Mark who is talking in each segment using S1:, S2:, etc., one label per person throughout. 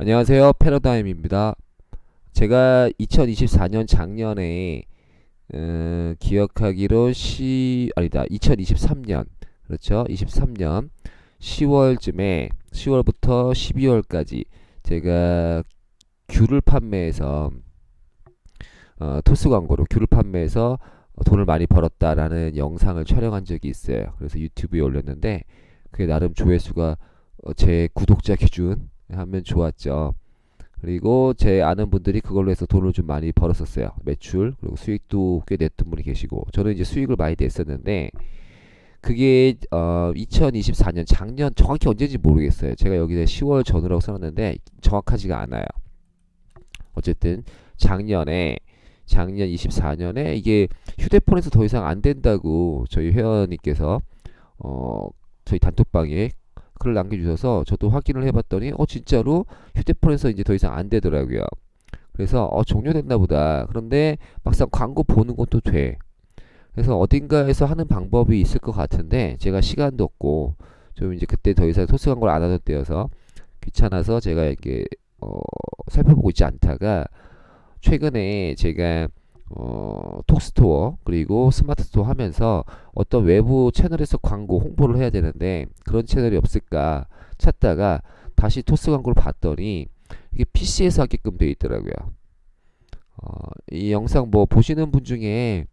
S1: 안녕하세요. 패러다임입니다. 제가 2024년 작년에 어, 기억하기로 시 아니다. 2023년 그렇죠. 23년 10월쯤에 10월부터 12월까지 제가 귤을 판매해서 어, 토스 광고로 귤을 판매해서 돈을 많이 벌었다라는 영상을 촬영한 적이 있어요. 그래서 유튜브에 올렸는데 그게 나름 조회수가 어, 제 구독자 기준 하면 좋았죠. 그리고 제 아는 분들이 그걸로 해서 돈을 좀 많이 벌었었어요. 매출 그리고 수익도 꽤 냈던 분이 계시고 저는 이제 수익을 많이 냈었는데 그게 어 2024년 작년 정확히 언제인지 모르겠어요. 제가 여기에 10월 전후라고 써놨는데 정확하지가 않아요. 어쨌든 작년에 작년 24년에 이게 휴대폰에서 더 이상 안 된다고 저희 회원님께서 어 저희 단톡방에 글을 남겨주셔서 저도 확인을 해봤더니 어 진짜로 휴대폰에서 이제 더 이상 안 되더라고요. 그래서 어 종료됐나 보다. 그런데 막상 광고 보는 것도 돼. 그래서 어딘가에서 하는 방법이 있을 것 같은데 제가 시간도 없고 좀 이제 그때 더 이상 토스 광고를 안 하던 때여서 귀찮아서 제가 이렇게 어 살펴보고 있지 않다가 최근에 제가 어, 톡스토어 그리고 스마트 스토어 하면서 어떤 외부 채널에서 광고 홍보를 해야 되는데 그런 채널이 없을까 찾다가 다시 토스 광고를 봤더니 이게 PC에서 하게끔 되어 있더라고요. 어, 이 영상 뭐 보시는 분 중에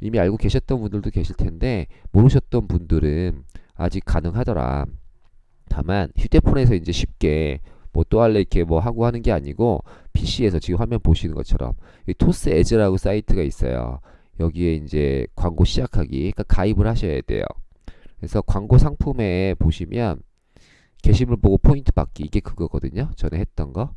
S1: 이미 알고 계셨던 분들도 계실 텐데 모르셨던 분들은 아직 가능하더라. 다만 휴대폰에서 이제 쉽게 뭐 또 할래 이렇게 뭐 하고 하는 게 아니고 PC에서 지금 화면 보시는 것처럼 이 토스 에즈라고 사이트가 있어요. 여기에 이제 광고 시작하기 그러니까 가입을 하셔야 돼요. 그래서 광고 상품에 보시면 게시물 보고 포인트 받기 이게 그거거든요. 전에 했던 거.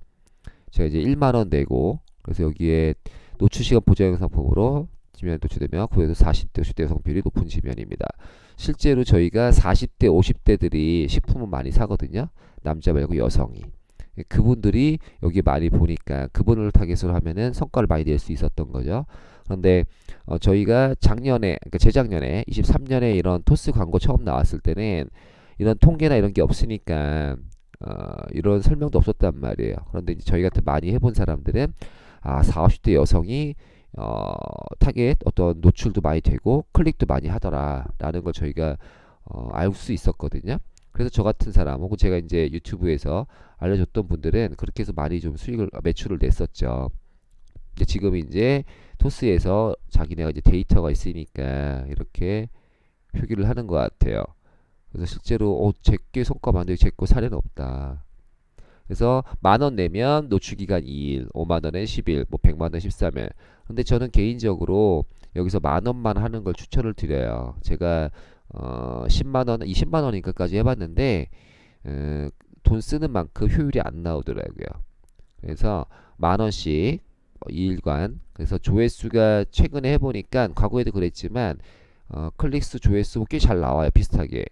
S1: 제가 이제 1만 원 내고 그래서 여기에 노출 시간 보장 상품으로 지면 노출되면 구에도 40대 50대 여성 비율이 높은 지면입니다. 실제로 저희가 40대 50대들이 식품을 많이 사거든요. 남자 말고 여성이. 그분들이 여기 많이 보니까 그분을 타겟으로 하면은 성과를 많이 낼 수 있었던 거죠. 그런데 어, 저희가 작년에 그러니까 재작년에 23년에 이런 토스 광고 처음 나왔을 때는 이런 통계나 이런 게 없으니까 어, 이런 설명도 없었단 말이에요. 그런데 저희 같은 많이 해본 사람들은 아 40, 50대 여성이 어, 타겟 어떤 노출도 많이 되고 클릭도 많이 하더라라는 걸 저희가 어, 알 수 있었거든요. 그래서 저 같은 사람 혹은 제가 이제 유튜브에서 알려줬던 분들은 그렇게 해서 많이 좀 수익을 매출을 냈었죠. 근데 지금 이제 토스에서 자기네가 이제 데이터가 있으니까 이렇게 표기를 하는 것 같아요. 그래서 실제로 어, 제게 성과 만들기 제거 사례는 없다. 그래서 만 원 내면 노출 기간 2일, 5만 원에 10일, 뭐 100만 원 13일. 근데 저는 개인적으로 여기서 만 원만 하는 걸 추천을 드려요. 제가 어, 10만 원, 20만 원인가까지 해봤는데 어, 돈 쓰는 만큼 효율이 안 나오더라고요. 그래서 만 원씩 2일간 그래서 조회수가 최근에 해보니까 과거에도 그랬지만 어, 클릭수 조회수 꽤 잘 나와요 비슷하게.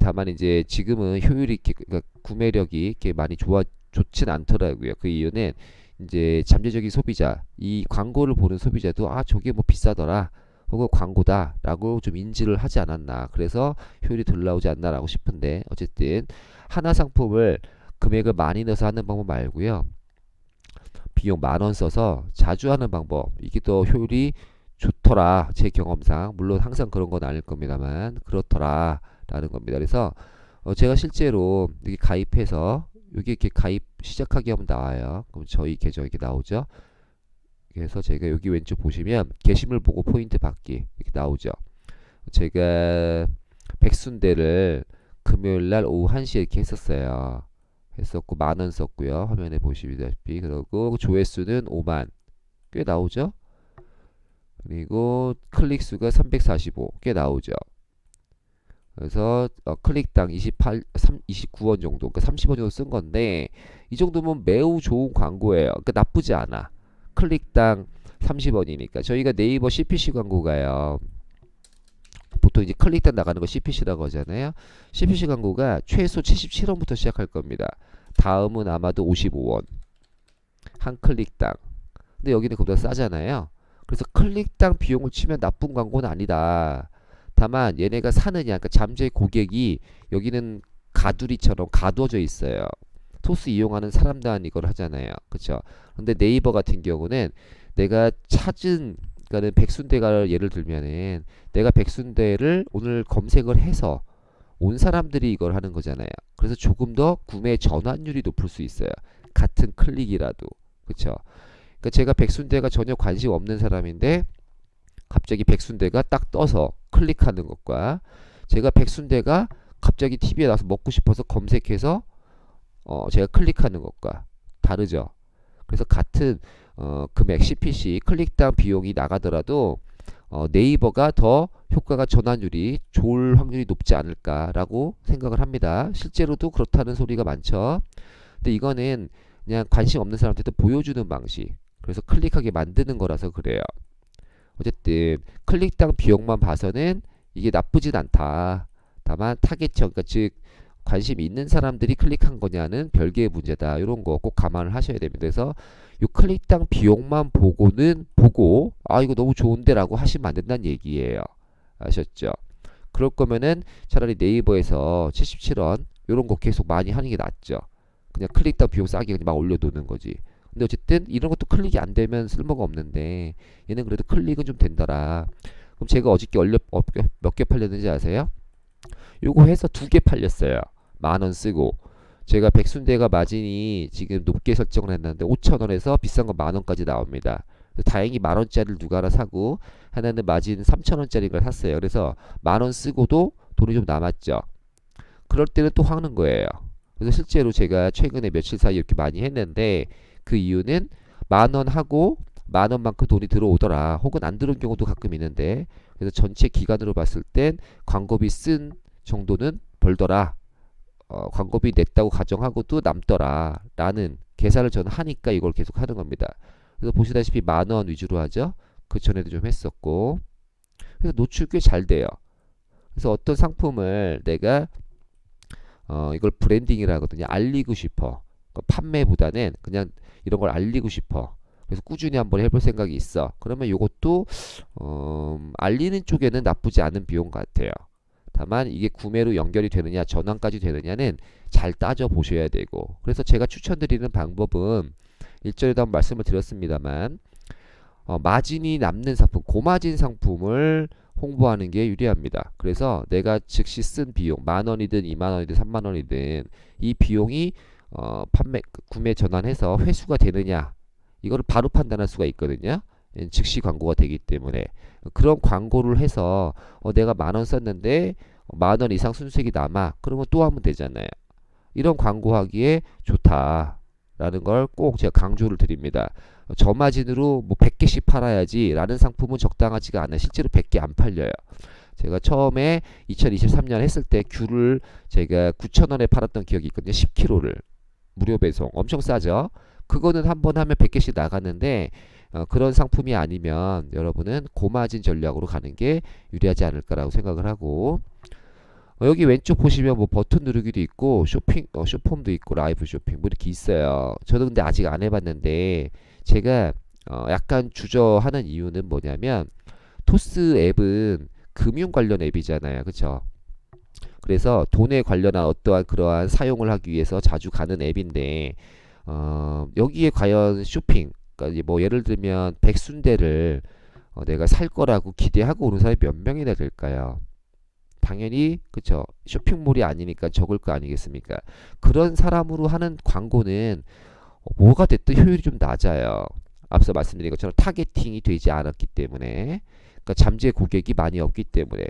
S1: 다만 이제 지금은 효율이 이렇게 그러니까 구매력이 이렇게 많이 좋아 좋진 않더라고요. 그 이유는 이제 잠재적인 소비자 이 광고를 보는 소비자도 아 저게 뭐 비싸더라 혹은 광고다라고 좀 인지를 하지 않았나. 그래서 효율이 덜 나오지 않나라고 싶은데 어쨌든 하나 상품을 금액을 많이 넣어서 하는 방법 말고요. 비용 만 원 써서 자주 하는 방법. 이게 더 효율이 좋더라. 제 경험상. 물론 항상 그런 건 아닐 겁니다만 그렇더라 라는 겁니다. 그래서 어 제가 실제로 이렇게 가입해서 여기 이렇게 가입 시작하기 하면 나와요. 그럼 저희 계정 이렇게 나오죠 그래서 제가 여기 왼쪽 보시면 게시물 보고 포인트 받기 이렇게 나오죠 제가 백순대를 금요일 날 오후 1시에 이렇게 했었어요 했었고 만 원 썼고요. 화면에 보시다시피 그리고 조회수는 5만 꽤 나오죠. 그리고 클릭 수가 345 꽤 나오죠. 그래서 어, 클릭당 28, 3, 29원 정도, 그러니까 30원 정도 쓴 건데 이 정도면 매우 좋은 광고예요. 그러니까 나쁘지 않아. 클릭당 30원이니까 저희가 네이버 CPC 광고가요. 보통 이제 클릭당 나가는 거 CPC라고 하잖아요. CPC 광고가 최소 77원부터 시작할 겁니다. 다음은 아마도 55원. 한 클릭당. 근데 여기는 그보다 싸잖아요. 그래서 클릭당 비용을 치면 나쁜 광고는 아니다. 다만 얘네가 사느냐, 그러니까 잠재 고객이 여기는 가두리처럼 가두어져 있어요. 토스 이용하는 사람단 이걸 하잖아요. 그쵸? 근데 네이버 같은 경우는 내가 찾은 그러니까는 백순대가 예를 들면은 내가 백순대를 오늘 검색을 해서 온 사람들이 이걸 하는 거잖아요. 그래서 조금 더 구매 전환율이 높을 수 있어요. 같은 클릭이라도. 그쵸? 그러니까 제가 백순대가 전혀 관심 없는 사람인데 갑자기 백순대가 딱 떠서 클릭하는 것과 제가 백순대가 갑자기 TV에 나와서 먹고 싶어서 검색해서 어 제가 클릭하는 것과 다르죠. 그래서 같은 어 금액 CPC 클릭당 비용이 나가더라도 어 네이버가 더 효과가 전환율이 좋을 확률이 높지 않을까라고 생각을 합니다. 실제로도 그렇다는 소리가 많죠. 근데 이거는 그냥 관심 없는 사람한테 보여주는 방식. 그래서 클릭하게 만드는 거라서 그래요. 어쨌든 클릭당 비용만 봐서는 이게 나쁘진 않다. 다만 타겟형, 그러니까 즉 관심 있는 사람들이 클릭한 거냐는 별개의 문제다. 이런 거 꼭 감안을 하셔야 됩니다. 그래서 이 클릭당 비용만 보고는 보고 아 이거 너무 좋은데라고 하시면 안 된다는 얘기예요. 아셨죠? 그럴 거면은 차라리 네이버에서 77원 이런 거 계속 많이 하는 게 낫죠. 그냥 클릭당 비용 싸게 그냥 막 올려두는 거지. 근데 어쨌든 이런 것도 클릭이 안 되면 쓸모가 없는데 얘는 그래도 클릭은 좀 된다라. 그럼 제가 어저께 얼려 몇개 팔렸는지 아세요? 요거 해서 두 개 팔렸어요. 만 원 쓰고 제가 백순대가 마진이 지금 높게 설정을 했는데 5천 원에서 비싼 거만 원까지 나옵니다. 다행히 만 원짜리를 누가 하나 사고 하나는 마진 3천 원짜리 걸 샀어요. 그래서 만원 쓰고도 돈이 좀 남았죠. 그럴 때는 또 화는 거예요. 그래서 실제로 제가 최근에 며칠 사이 이렇게 많이 했는데 그 이유는 만원 하고 만 원만큼 돈이 들어오더라. 혹은 안 들어온 경우도 가끔 있는데 그래서 전체 기간으로 봤을 땐 광고비 쓴 정도는 벌더라. 어, 광고비 냈다고 가정하고도 남더라. 라는 계산을 저는 하니까 이걸 계속 하는 겁니다. 그래서 보시다시피 만 원 위주로 하죠. 그 전에도 좀 했었고. 그래서 노출 꽤 잘 돼요. 그래서 어떤 상품을 내가 어, 이걸 브랜딩이라 하거든요. 알리고 싶어. 그러니까 판매보다는 그냥 이런 걸 알리고 싶어. 그래서 꾸준히 한번 해볼 생각이 있어. 그러면 이것도 어, 알리는 쪽에는 나쁘지 않은 비용 같아요. 다만 이게 구매로 연결이 되느냐 전환까지 되느냐는 잘 따져 보셔야 되고 그래서 제가 추천드리는 방법은 일전에도 한번 말씀을 드렸습니다만 어, 마진이 남는 상품 고마진 상품을 홍보하는 게 유리합니다. 그래서 내가 즉시 쓴 비용 만 원이든 이만 원이든 삼만 원이든 이 비용이 어, 판매 구매 전환해서 회수가 되느냐 이거를 바로 판단할 수가 있거든요. 즉시 광고가 되기 때문에 그런 광고를 해서 어, 내가 만 원 썼는데 만 원 이상 순수익이 남아 그러면 또 하면 되잖아요. 이런 광고하기에 좋다라는 걸 꼭 제가 강조를 드립니다. 저마진으로 뭐 100개씩 팔아야지 라는 상품은 적당하지가 않아요. 실제로 100개 안 팔려요. 제가 처음에 2023년 했을 때 귤을 제가 9,000원에 팔았던 기억이 있거든요. 10kg를 무료 배송 엄청 싸죠. 그거는 한 번 하면 100개씩 나갔는데 어, 그런 상품이 아니면 여러분은 고마진 전략으로 가는 게 유리하지 않을까라고 생각을 하고 어, 여기 왼쪽 보시면 뭐 버튼 누르기도 있고 쇼핑 어, 쇼폼도 있고 라이브 쇼핑 뭐 이렇게 있어요. 저도 근데 아직 안 해봤는데 제가 어, 약간 주저하는 이유는 뭐냐면 토스 앱은 금융 관련 앱이잖아요, 그렇죠? 그래서 돈에 관련한 어떠한 그러한 사용을 하기 위해서 자주 가는 앱인데 어, 여기에 과연 쇼핑 그러니까 뭐 예를 들면 백순대를 어, 내가 살 거라고 기대하고 오는 사람이 몇 명이나 될까요? 당연히 그쵸 쇼핑몰이 아니니까 적을 거 아니겠습니까? 그런 사람으로 하는 광고는 뭐가 됐든 효율이 좀 낮아요. 앞서 말씀드린 것처럼 타겟팅이 되지 않았기 때문에 그러니까 잠재 고객이 많이 없기 때문에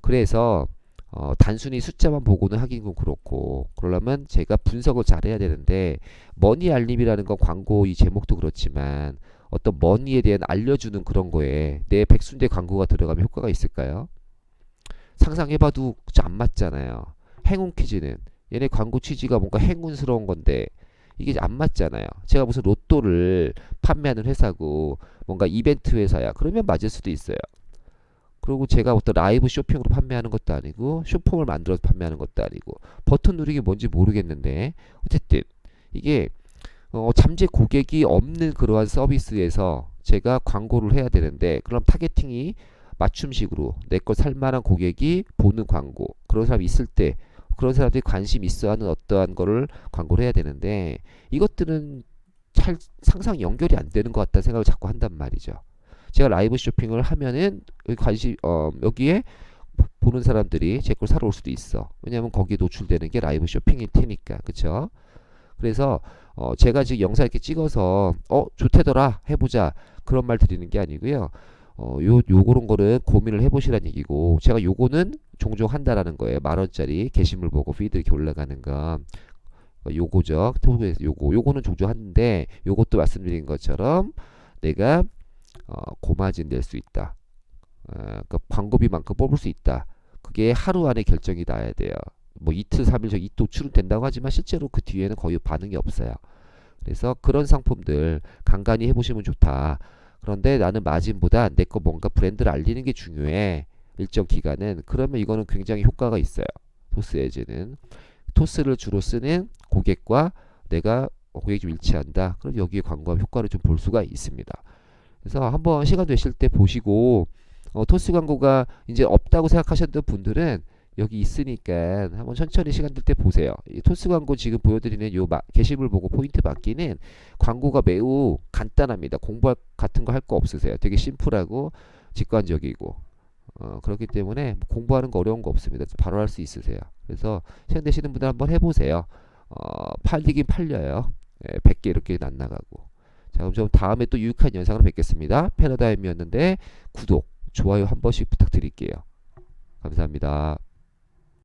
S1: 그래서 어, 단순히 숫자만 보고는 하긴 좀 그렇고 그러려면 제가 분석을 잘 해야 되는데 머니 알림이라는 건 광고 이 제목도 그렇지만 어떤 머니에 대한 알려주는 그런 거에 내 백순대 광고가 들어가면 효과가 있을까요? 상상해봐도 안 맞잖아요. 행운 퀴즈는 얘네 광고 취지가 뭔가 행운스러운 건데 이게 안 맞잖아요. 제가 무슨 로또를 판매하는 회사고 뭔가 이벤트 회사야. 그러면 맞을 수도 있어요. 그리고 제가 어떤 라이브 쇼핑으로 판매하는 것도 아니고 쇼폼을 만들어서 판매하는 것도 아니고 버튼 누르기 뭔지 모르겠는데 어쨌든 이게 어, 잠재 고객이 없는 그러한 서비스에서 제가 광고를 해야 되는데 그럼 타겟팅이 맞춤식으로 내 걸 살만한 고객이 보는 광고 그런 사람이 있을 때 그런 사람들이 관심 있어 하는 어떠한 거를 광고를 해야 되는데 이것들은 잘 상상 연결이 안 되는 것 같다는 생각을 자꾸 한단 말이죠. 제가 라이브 쇼핑을 하면은 관심 어 여기에 보는 사람들이 제 걸 사러 올 수도 있어. 왜냐하면 거기에 노출되는 게 라이브 쇼핑일 테니까, 그쵸? 그래서 어 제가 지금 영상 이렇게 찍어서 어 좋대더라 해보자 그런 말 드리는 게 아니고요. 어, 요, 요런 거는 고민을 해보시라는 얘기고, 제가 요거는 종종 한다라는 거예요. 만 원짜리 게시물 보고 피드 이렇게 올라가는 거. 어, 요거죠. 톡에서 요거. 요거는 종종 하는데, 요것도 말씀드린 것처럼 내가, 어, 고마진 낼 수 있다. 어, 그 광고비만큼 뽑을 수 있다. 그게 하루 안에 결정이 나야 돼요. 뭐 이틀, 삼일 저 이또 출은된다고 하지만 실제로 그 뒤에는 거의 반응이 없어요. 그래서 그런 상품들 간간히 해보시면 좋다. 그런데 나는 마진보다 내 거 뭔가 브랜드를 알리는 게 중요해. 일정 기간은. 그러면 이거는 굉장히 효과가 있어요. 토스 에즈는. 토스를 주로 쓰는 고객과 내가 고객이 좀 일치한다. 그럼 여기에 광고하면 효과를 좀 볼 수가 있습니다. 그래서 한번 시간 되실 때 보시고 어, 토스 광고가 이제 없다고 생각하셨던 분들은 여기 있으니까 한번 천천히 시간 될 때 보세요. 이 토스 광고 지금 보여드리는 요 마, 게시물 보고 포인트 받기는 광고가 매우 간단합니다. 공부 같은 거 할 거 없으세요. 되게 심플하고 직관적이고 어, 그렇기 때문에 뭐 공부하는 거 어려운 거 없습니다. 바로 할 수 있으세요. 그래서 시간 되시는 분들 한번 해보세요. 어, 팔리긴 팔려요. 예, 100개 이렇게 안 나가고. 자, 그럼 좀 다음에 또 유익한 영상으로 뵙겠습니다. 패러다임이었는데 구독, 좋아요 한 번씩 부탁드릴게요. 감사합니다.